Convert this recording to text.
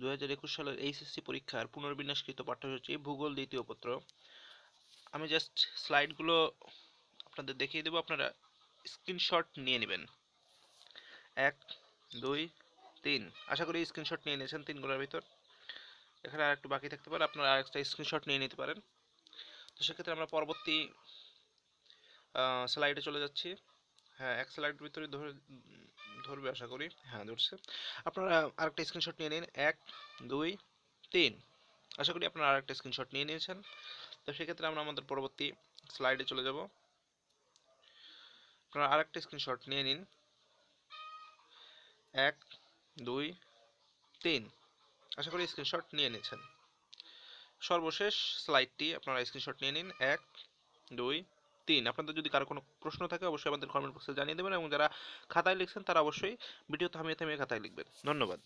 দু হাজার একুশ সালের এইচএসসি পরীক্ষার পুনর্বিন্যাসকৃত পাঠ্যসূচি, ভূগোল দ্বিতীয় পত্র। আমি জাস্ট স্লাইডগুলো আপনাদের দেখিয়ে দেবো, আপনারা স্ক্রিনশট নিয়ে নেবেন। এক, দুই, তিন। আশা করি স্ক্রিনশট নিয়ে নিয়েছেন তিনগুলোর ভিতর। এখানে আর একটু বাকি থাকতে পারে, আপনারা আরেকটা স্ক্রিনশট নিয়ে নিতে পারেন। তো সেক্ষেত্রে আমরা পরবর্তী স্লাইডে চলে যাচ্ছি। হ্যাঁ এক স্লাইড ভিতরে ধরে ধরবে আশা করি। হ্যাঁ ধরছে। আপনারা আরেকটা স্ক্রিনশট নিয়ে নিন। এক, দুই, তিন। আশা করি আপনারা আরেকটা স্ক্রিনশট নিয়ে নিয়েছেন। তো সেক্ষেত্রে আমরা আমাদের পরবর্তী স্লাইডে চলে যাব। আপনারা আরেকটা স্ক্রিনশট নিয়ে নিন। এক, দুই, তিন। আশা করি স্ক্রিনশট নিয়ে নিয়েছেন। সর্বশেষ স্লাইডটি আপনারা স্ক্রিনশট নিয়ে নিন। এক, দুই তিন আপনাদের যদি কারও কোনো প্রশ্ন থাকে, অবশ্যই আমাদের কমেন্ট বক্সে জানিয়ে দেবেন এবং যারা খাতায় লিখছেন, তারা অবশ্যই ভিডিও থামিয়ে থামিয়ে খাতায় লিখবেন। ধন্যবাদ।